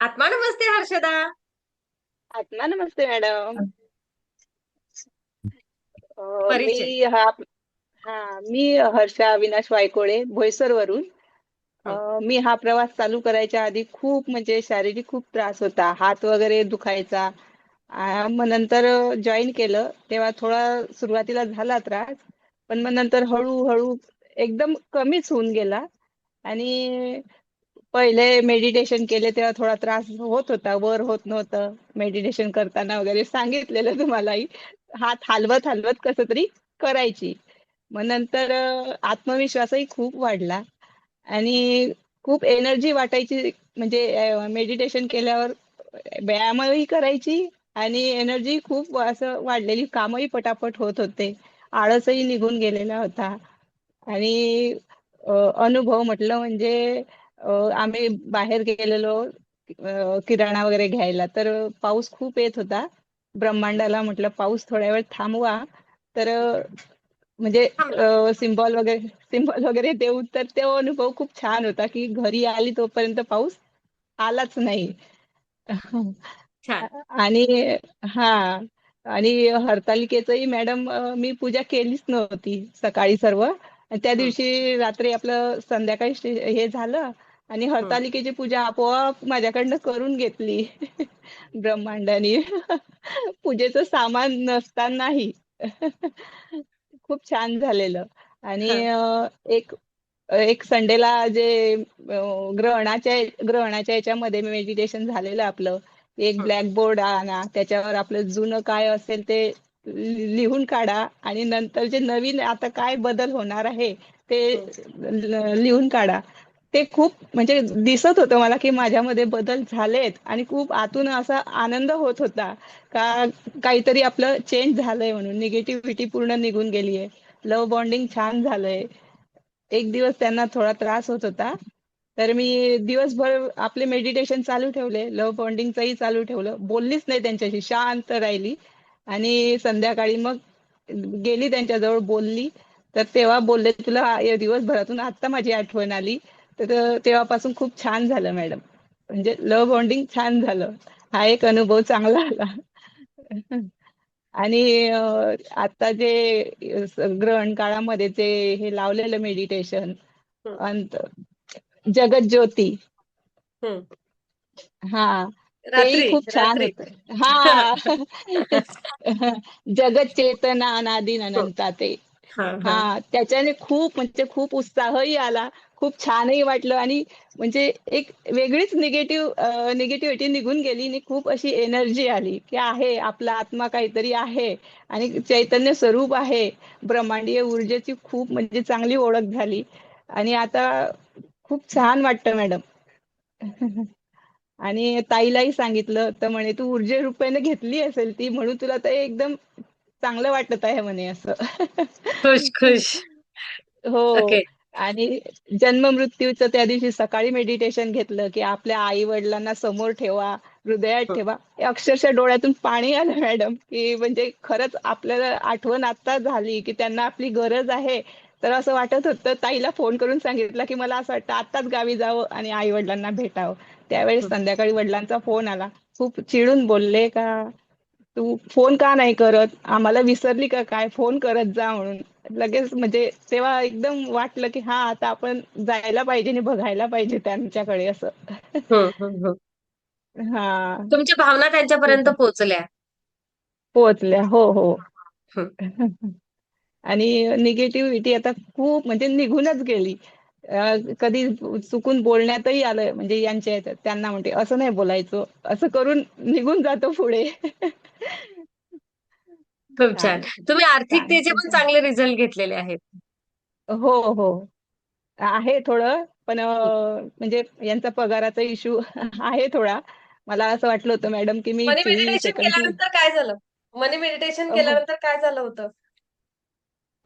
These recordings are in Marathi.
आत्मा नमस्ते हर्षदा. आत्मा नमस्ते मॅडम. परिचय. मी हा हा मी हर्षा अविनाश वायकोळे बोईसर वरून हं, मी हा प्रवास चालू करायच्या आधी खूप म्हणजे शारीरिक खूप त्रास होता. हात वगैरे दुखायचा. आ, मग नंतर जॉईन केलं. तेव्हा थोडा सुरुवातीला झाला त्रास. पण मग नंतर हळूहळू एकदम कमीच होऊन गेला. आणि पहिले मेडिटेशन केले तेव्हा थोडा त्रास होत होता वर होत नव्हतं. मेडिटेशन करताना वगैरे सांगितलेलं तुम्हालाही हात हलवत हलवत कसं तरी करायची. मग नंतर आत्मविश्वासही खूप वाढला. आणि खूप एनर्जी वाटायची म्हणजे मेडिटेशन केल्यावर व्यायामही करायची आणि एनर्जी खूप असं वाढलेली. कामही पटापट होत होते. आळसही निघून गेलेला होता. आणि अनुभव म्हटलं म्हणजे आम्ही बाहेर गेलेलो किराणा वगैरे घ्यायला. तर पाऊस खूप येत होता. ब्रह्मांडाला म्हटलं पाऊस थोड्या वेळ थांबवा. तर म्हणजे सिम्बॉल वगैरे सिम्बॉल वगैरे देऊ तर तो अनुभव खूप छान होता की घरी आली तोपर्यंत पाऊस आलाच नाही. आणि हा आणि हरतालिकेचंही मॅडम मी पूजा केलीच नव्हती सकाळी सर्व. त्या दिवशी रात्री आपलं संध्याकाळी हे झालं. आणि. हरतालिकेची पूजा आपोआप माझ्याकडनं करून घेतली. ब्रह्मांडाने. पूजेचं सामान नसतानाही. खूप छान झालेलं. आणि एक एक संडेला जे ग्रहणाच्या ग्रहणाच्या याच्यामध्ये मेडिटेशन झालेलं आपलं. एक ब्लॅक बोर्ड आणा त्याच्यावर आपलं जुनं काय असेल ते लिहून काढा आणि नंतर जे नवीन आता काय बदल होणार आहे ते लिहून काढा. ते खूप म्हणजे दिसत होतं मला की माझ्यामध्ये बदल झालेत आणि खूप आतून असा आनंद होत होता. का काहीतरी आपलं चेंज झालंय म्हणून निगेटिव्हिटी पूर्ण निघून गेलीये. लव्ह बॉन्डिंग छान झालंय. एक दिवस त्यांना थोडा त्रास होत होता. तर मी दिवसभर आपले मेडिटेशन चालू ठेवले लव्ह बॉन्डिंगचंही चालू ठेवलं. बोललीच नाही त्यांच्याशी शांत राहिली. आणि संध्याकाळी मग गेली त्यांच्याजवळ बोलली. तर तेव्हा बोलले तुला या दिवसभरातून आता माझी आठवण आली. तर तेव्हापासून खूप छान झालं मॅडम. म्हणजे लव्ह बॉन्डिंग छान झालं. हा एक अनुभव चांगला आला. आणि आता जे ग्रहण काळामध्ये जे हे लावलेलं मेडिटेशन अंत जगत ज्योती. हं. हा. रात्री खूप छान होत. हा. जगत चेतना अनादि अनंता ते. हं. त्याच्याने खूप म्हणजे खूप उत्साहही आला. खूप छानही वाटलं आणि म्हणजे एक वेगळीच निगेटिव्ह निगेटिव्हिटी निघून गेली आणि खूप अशी एनर्जी आली की आहे आपला आत्मा काहीतरी आहे आणि चैतन्य स्वरूप आहे. ब्रह्मांडीय ऊर्जेची खूप म्हणजे चांगली ओळख झाली आणि आता खूप छान वाटतं मॅडम. आणि ताईलाही सांगितलं तर म्हणे तू ऊर्जे रूपाने घेतली असेल ती म्हणून तुला ते एकदम चांगलं वाटत आहे म्हणे असं. खुश खुश. हो. ओके आणि जन्म मृत्यूचं त्या दिवशी सकाळी मेडिटेशन घेतलं की आपल्या आई वडिलांना समोर ठेवा हृदयात हं, ठेवा. अक्षरशः डोळ्यातून पाणी आलं मॅडम की म्हणजे खरंच आपल्याला आठवण आता झाली की त्यांना आपली गरज आहे. तर असं वाटत होतं ताईला फोन करून सांगितलं की मला असं वाटतं आत्ताच गावी जावं आणि आई वडिलांना भेटावं. त्यावेळेस हं, संध्याकाळी वडिलांचा फोन आला. खूप चिडून बोलले का तू फोन का नाही करत? आम्हाला विसरली का काय? फोन करत जा म्हणून. लगेच म्हणजे तेव्हा एकदम वाटलं की हा आता आपण जायला पाहिजे आणि बघायला पाहिजे त्यांच्याकडे असं. हं, हं, हं. हा. तुमच्या भावना त्यांच्यापर्यंत पोहोचल्या. पोहोचल्या हो हो. आणि निगेटिव्हिटी आता खूप म्हणजे निघूनच गेली. कधी चुकून बोलण्यातही आलं म्हणजे यांच्या त्यांना म्हणते असं नाही बोलायचं असं करून निघून जातो पुढे. खूप छान. तुम्ही आर्थिकतेचे पण चांगले रिझल्ट घेतलेले आहेत. हो हो. आहे थोडं पण अं, म्हणजे यांचा पगाराचा इश्यू आहे थोडा. मला असं वाटलं होतं मॅडम की मी मनी मेडिटेशन केल्यानंतर काय झालं? मनी मेडिटेशन हो. केल्यानंतर काय झालं होतं?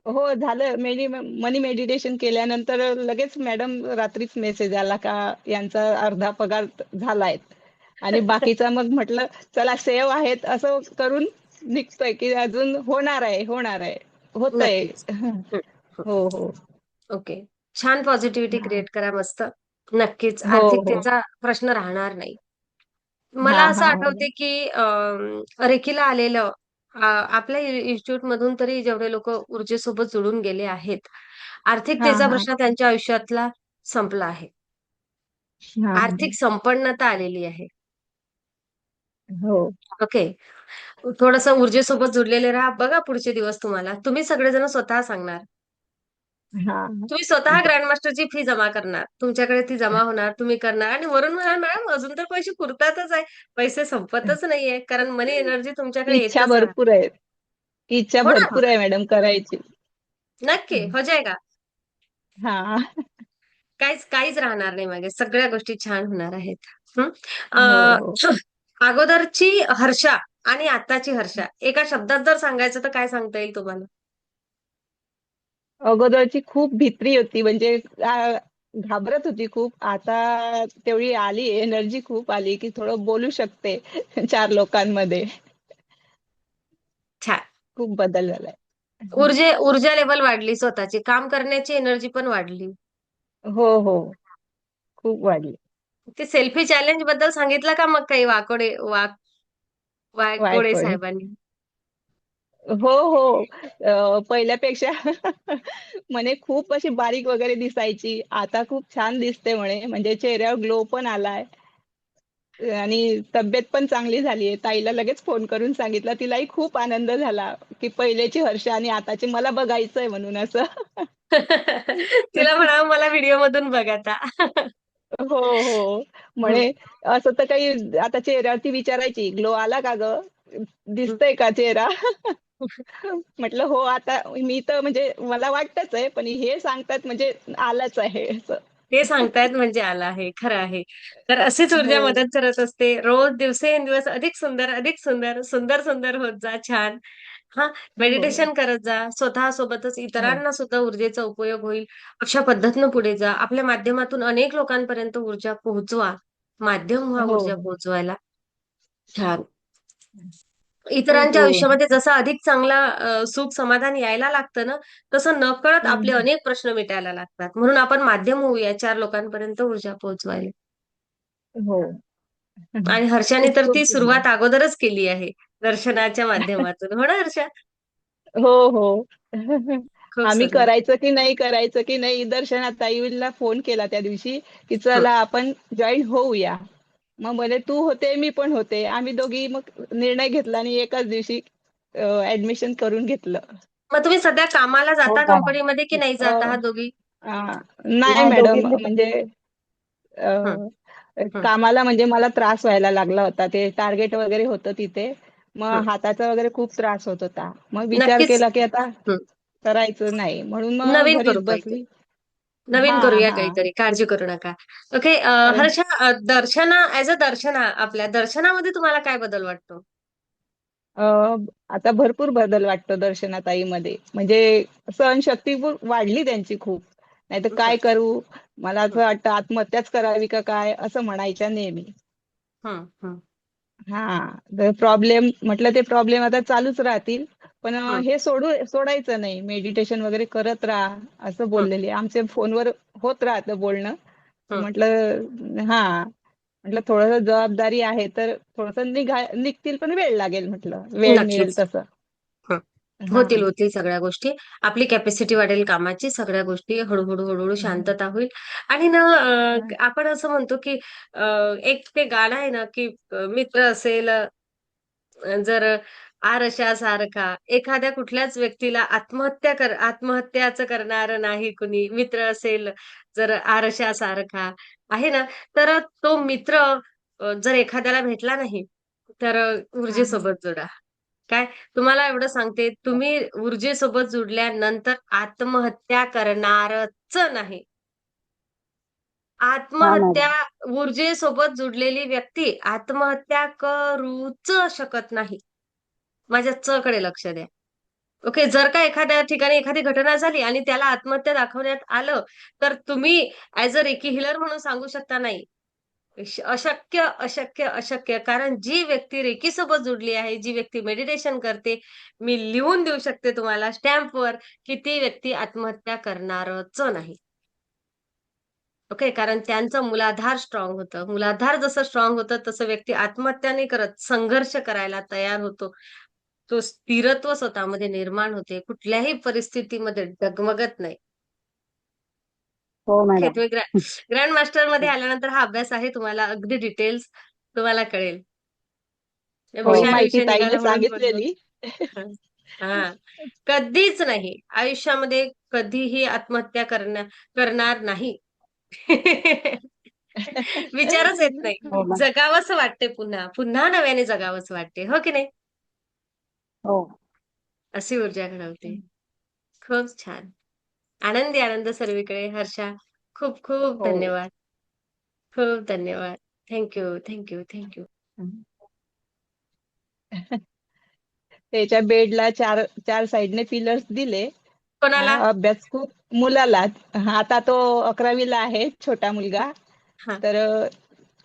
हो झालं. मेडी मनी मेडिटेशन केल्यानंतर लगेच मॅडम रात्रीच मेसेज आला का यांचा अर्धा पगार झालाय. आणि बाकीचा मग म्हटलं चला सेव्ह आहेत असं करून निघतोय की अजून होणार आहे होणार आहे. होतंय. नक्कीच. हं, हं. हो हो ओके. छान पॉझिटिव्हिटी हा. क्रिएट करा मस्त. नक्कीच. हो हो. आर्थिकतेचा प्रश्न राहणार नाही. मला हा असं हा आठवते की अं, रेकीला आलेलं आपल्या इन्स्टिट्यूट मधून तरी जेवढे लोक ऊर्जेसोबत जुळून गेले आहेत हा आर्थिकतेचा हा. प्रश्न त्यांच्या आयुष्यातला संपला आहे. हा. आर्थिक संपन्नता आलेली आहे. हो. ओके. थोडस ऊर्जेसोबत जुडलेले राहा. बघा पुढचे दिवस तुम्हाला. तुम्ही सगळेजण स्वतः सांगणार. हा. तुम्ही स्वतः ग्रँड मास्टरची फी जमा करणार. तुमच्याकडे ती जमा होणार तुम्ही करणार. आणि वरून म्हणाल मॅडम अजून तर पैसे पुरतातच आहे. पैसे संपतच नाहीये. कारण मनी एनर्जी तुमच्याकडे इच्छा येतच राहते भरपूर आहे. इच्छा हो ना. भरपूर आहे मॅडम करायची. नक्की. हो जाएगा हा. काहीच काहीच राहणार नाही मागे. सगळ्या गोष्टी छान होणार आहेत. हं? हो. हो अगोदरची हर्षा आणि आताची हर्षा. एका शब्दात जर सांगायचं तर काय सांगता येईल तुम्हाला? अगोदरची खूप भीती होती. म्हणजे घाबरत होती खूप. आता तेवढी आली एनर्जी खूप आली की थोडं बोलू शकते चार लोकांमध्ये. छान. खूप बदल झालाय. ऊर्जे ऊर्जा लेवल वाढली स्वतःची. काम करण्याची एनर्जी पण वाढली. हो हो. खूप वाढली. ते सेल्फी चॅलेंजबद्दल सांगितलं का मग काही वाकोडे वाक वायकोडे. वायफळ साहेबांनी? हो हो. अ, पहिल्यापेक्षा म्हणे खूप अशी बारीक वगैरे दिसायची. आता खूप छान दिसते म्हणे. म्हणजे चेहऱ्यावर ग्लो पण आलाय. आणि तब्येत पण चांगली झालीये. ताईला लगेच फोन करून सांगितलं. तिलाही खूप आनंद झाला की पहिलेची हर्ष आणि आताची मला बघायचंय म्हणून असं. तिला म्हणावं मला व्हिडिओ मधून बघ आता. हो हो. हं, म्हणे असं तर काही आता चेहऱ्यावरती विचारायची ग्लो आला का ग? हं. दिसतंय का चेहरा? म्हटलं हो आता मी तर म्हणजे मला वाटतच आहे पण हे सांगतात म्हणजे आलाच आहे असं. ते सांगतायत म्हणजे आला आहे खरं आहे. तर अशीच ऊर्जा हो. मदत करत असते. रोज दिवसेंदिवस अधिक सुंदर अधिक सुंदर सुंदर सुंदर होत जा छान. हा हो मेडिटेशन करत जा स्वतः सोबतच हो. इतरांना सुद्धा ऊर्जेचा उपयोग होईल. अशा पद्धतीनं पुढे जा. आपल्या माध्यमातून अनेक लोकांपर्यंत ऊर्जा पोहोचवा. माध्यम व्हा हो. ऊर्जा पोहोचवायला. छान. इतरांच्या आयुष्यामध्ये जसं अधिक चांगला अ, सुख समाधान यायला लागतं ना तसं नकळत आपले अनेक प्रश्न मिटायला लागतात. म्हणून आपण माध्यम होऊया चार लोकांपर्यंत ऊर्जा पोहोचवायला. हो. आणि हर्षाने खूप तर ती सुरुवात अगोदरच केली आहे. दर्शनाच्या माध्यमातून. हो ना हर्षा? हो हो. खूप आम्ही सुंदर. करायचं की नाही करायचं की नाही दर्शनात ताईला फोन केला त्या दिवशी की हं, चला आपण जॉईन होऊया. मग म्हणे तू होते मी पण होते. आम्ही दोघी मग निर्णय घेतला आणि एकाच दिवशी ऍडमिशन करून घेतलं. मग तुम्ही सध्या कामाला हो जाता का? कंपनीमध्ये की नाही जात आहात दोघी? नाही नाही मॅडम दोघींनी पण. म्हणजे हं, अं, हं, कामाला म्हणजे मला त्रास व्हायला लागला होता. ते टार्गेट वगैरे होतं तिथे. हं. मग हाताचा वगैरे खूप त्रास होत होता. मग विचार नक्कीच. केला की आता हं. करायचं नाही. म्हणून मग नवीन करू घरीच काहीतरी. बसली. नवीन हा करूया हा. काहीतरी. काळजी करू नका. ओके अ, हर्षा अ, दर्शना ऍज अ दर्शना आपल्या दर्शनामध्ये तुम्हाला काय बदल वाटतो? अ, आता भरपूर बदल वाटतो दर्शनाताईमध्ये. म्हणजे सहनशक्ती पण वाढली त्यांची खूप. नाही तर हं, काय करू? मला हं, असं वाटतं आत्महत्याच करावी का काय? असं म्हणायच्या नेहमी. हं, हं, हा प्रॉब्लेम म्हटलं ते प्रॉब्लेम आता चालूच राहतील. पण हं, सोडू सोडायचं नाही. मेडिटेशन वगैरे करत राहा असं बोललेले. आमचे फोनवर होत राहतं बोलणं. म्हटलं हा. म्हटलं थोडस जबाबदारी आहे तर थोडस निघा निघतील पण वेळ लागेल म्हटलं. वेळ मिळेल तसं. होतील होतील सगळ्या गोष्टी. आपली कॅपॅसिटी वाढेल कामाची सगळ्या गोष्टी हळूहळू हळूहळू हा. शांतता होईल. आणि ना आपण असं म्हणतो की एक ते गाणं आहे ना की मित्र असेल जर आरशासारखा एखाद्या कुठल्याच व्यक्तीला आत्महत्या कर आत्महत्याचं करणार नाही कुणी. मित्र असेल जर आरशासारखा आहे ना? तर तो मित्र जर एखाद्याला भेटला नाही तर हा हा. ऊर्जेसोबत जोडा. काय? तुम्हाला एवढं सांगते तुम्ही ऊर्जेसोबत जुडल्यानंतर आत्महत्या करणारच नाही. आत्महत्या ऊर्जेसोबत जुडलेली व्यक्ती आत्महत्या करूच शकत नाही. माझ्या च कडे लक्ष द्या. ओके जर का एखाद्या ठिकाणी एखादी घटना झाली आणि त्याला आत्महत्या दाखवण्यात आलं तर तुम्ही ऍज अ रेकी हिलर म्हणून सांगू शकता नाही. अशक्य अशक्य अशक्य. कारण जी व्यक्ती रेकी सोबत जुडली आहे जी व्यक्ती मेडिटेशन करते मी लिहून देऊ शकते तुम्हाला स्टॅम्पवर की ती व्यक्ती आत्महत्या करणारच नाही. ओके कारण त्यांचं मुलाधार स्ट्रॉंग होतं. मूलाधार जसं स्ट्रॉंग होतं तसं व्यक्ती आत्महत्या नाही करत. संघर्ष करायला तयार होतो. तो स्थिरत्व स्वतःमध्ये निर्माण होते. कुठल्याही परिस्थितीमध्ये डगमगत नाही. हो ओके मॅडम. तुम्ही ग्रँड मास्टरमध्ये आल्यानंतर हा अभ्यास आहे तुम्हाला अगदी डिटेल्स तुम्हाला कळेल. ही हो. सांगितलेली. हा कधीच नाही. आयुष्यामध्ये कधीही आत्महत्या करणार करणार नाही. विचारच येत हो नाही मॅम जगावंच वाटते पुन्हा. पुन्हा नव्याने जगावंच वाटते हो की नाही? हो. अशी ऊर्जा घडवते. खूप छान. आनंदी आनंद सर्वीकडे हर्षा. खूप खूप हो. धन्यवाद. खूप धन्यवाद. थँक्यू थँक्यू थँक्यू त्याच्या बेडला चार चार साईडने पिलर्स दिले. कोणाला? अभ्यास खूप मुलाला. आता तो अकरावीला आहे छोटा मुलगा. तर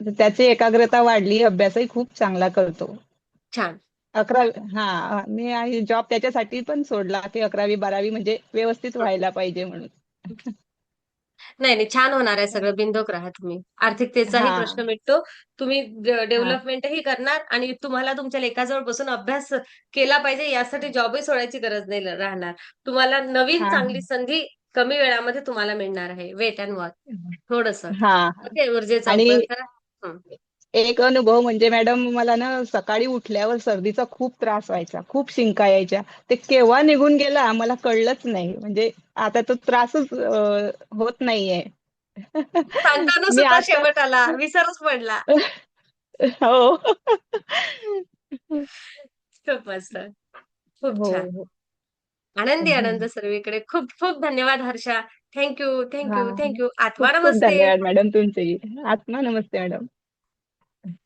त्याची एकाग्रता वाढली अभ्यासही खूप चांगला करतो. छान. अकरावी हा मी जॉब त्याच्यासाठी पण सोडला की अकरावी बारावी म्हणजे व्यवस्थित व्हायला पाहिजे म्हणून. नाही नाही छान होणार आहे सगळं. बिंदोक राहा तुम्ही. आर्थिकतेचाही हा. प्रश्न मिटतो. तुम्ही हा. डेव्हलपमेंटही करणार आणि तुम्हाला तुमच्या लेखाजवळ बसून अभ्यास केला पाहिजे यासाठी जॉबही सोडायची गरज नाही ल- राहणार. तुम्हाला नवीन हा. चांगली संधी कमी वेळामध्ये तुम्हाला मिळणार आहे. Wait and watch. थोडस. हा. ओके ऊर्जेचा आणि उपयोग करा. हं. एक अनुभव म्हणजे मॅडम मला ना सकाळी उठल्यावर सर्दीचा खूप त्रास व्हायचा खूप शिंका यायच्या. ते केव्हा निघून गेला मला कळलंच नाही. म्हणजे आता तो त्रासच होत नाहीये. सांगताना मी सुद्धा आता शेवट आला. विसरच पडला. हो. खूप मस्त. खूप हो छान. हो. आनंदी आनंद सर्वीकडे खूप खूप धन्यवाद हर्षा. थँक्यू हा. Thank you thank you. आत्मा खूप खूप नमस्ते. धन्यवाद मॅडम तुमचेही. आत्मा नमस्ते मॅडम.